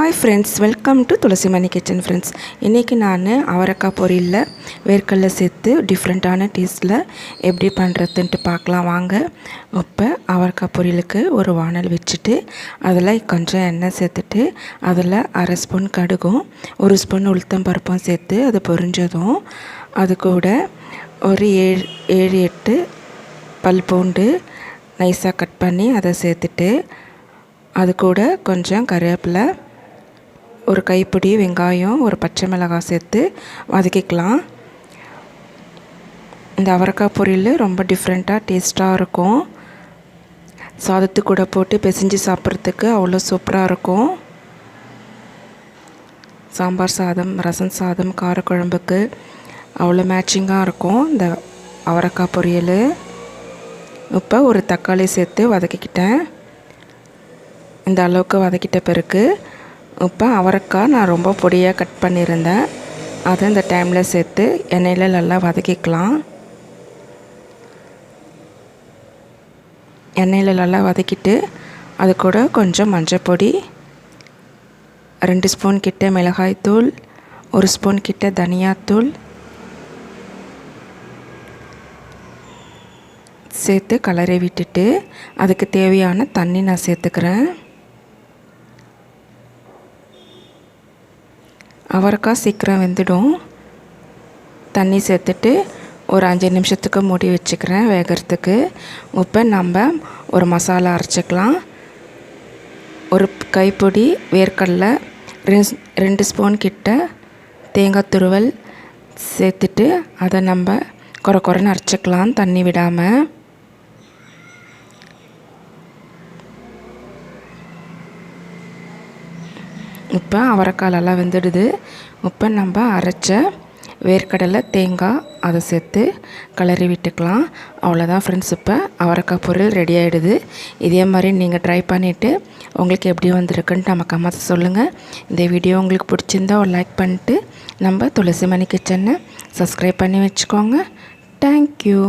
Hi friends welcome to Thulasimani kitchen friends இன்றைக்கி நான் அவரைக்காய் பொரியலில் வேர்க்கடல சேர்த்து டிஃப்ரெண்ட்டான டேஸ்ட்டில் எப்படி பண்ணுறதுன்ட்டு பார்க்கலாம். வாங்க இப்போ அவரைக்காய் பொரியலுக்கு ஒரு வானல் வச்சுட்டு அதில் கொஞ்சம் எண்ணெய் சேர்த்துட்டு அதில் அரை ஸ்பூன் கடுகும் ஒரு ஸ்பூன் உளுத்தம் பருப்பும் சேர்த்து அது பொரிஞ்சதும் அது கூட ஒரு ஏழு ஏழு எட்டு பல் பூண்டு நைஸாக கட் பண்ணி அதை சேர்த்துட்டு அது கூட கொஞ்சம் கருவேப்பிலை ஒரு கைப்பிடி வெங்காயம் ஒரு பச்சை மிளகாய் சேர்த்து வதக்கிக்கலாம். இந்த அவரைக்காய் பொரியல் ரொம்ப டிஃப்ரெண்ட்டாக டேஸ்ட்டாக இருக்கும். சாதத்து கூட போட்டு பிசைஞ்சு சாப்பிட்றதுக்கு அவ்வளோ சூப்பராக இருக்கும். சாம்பார் சாதம் ரசம் சாதம் காரக்குழம்புக்கு அவ்வளோ மேட்சிங்காக இருக்கும் இந்த அவரைக்காய் பொரியல். இப்போ ஒரு தக்காளி சேர்த்து வதக்கிக்கிட்டேன். இந்த அளவுக்கு வதக்கிட்ட பிறகு இப்போ அவரைக்காய் நான் ரொம்ப பொடியாக கட் பண்ணியிருந்தேன். அதை இந்த டைமில் சேர்த்து எண்ணெயில் நல்லா வதக்கிக்கலாம். எண்ணெயில் நல்லா வதக்கிட்டு அது கூட கொஞ்சம் மஞ்சள் பொடி ரெண்டு ஸ்பூன் கிட்ட மிளகாய்த்தூள் ஒரு ஸ்பூன் கிட்ட தனியாத்தூள் சேர்த்து கலரை விட்டுட்டு அதுக்கு தேவையான தண்ணி நான் சேர்த்துக்கிறேன். அவரைக்காய் சீக்கிரம் வெந்துடும். தண்ணி சேர்த்துட்டு ஒரு அஞ்சு நிமிஷத்துக்கு மூடி வச்சுக்கிறேன் வேகிறதுக்கு. இப்போ நம்ம ஒரு மசாலா அரைச்சிக்கலாம். ஒரு கைப்பொடி வேர்க்கடலை ரெண்டு ஸ்பூன் கிட்ட தேங்காய் துருவல் சேர்த்துட்டு அதை நம்ம குறை குறைன்னு அரைச்சிக்கலாம் தண்ணி விடாமல் இப்போ அவரைக்காலெல்லாம் வெந்துடுது. இப்போ நம்ம அரைச்ச வேர்க்கடலை தேங்காய் அதை சேர்த்து கிளறி விட்டுக்கலாம். அவ்வளோதான் ஃப்ரெண்ட்ஸ் இப்போ. அவரைக்காய் பொருள் ரெடி ஆகிடுது இதே மாதிரி நீங்கள் ட்ரை பண்ணிவிட்டு உங்களுக்கு எப்படி வந்திருக்குன்ட்டு நம்ம கமெண்ட்ஸ் சொல்லுங்கள் இந்த வீடியோ உங்களுக்கு பிடிச்சிருந்தா ஒரு லைக் பண்ணிட்டு நம்ம துளசி மணி கிச்சனை சப்ஸ்கிரைப் பண்ணி வச்சுக்கோங்க. தேங்க்யூ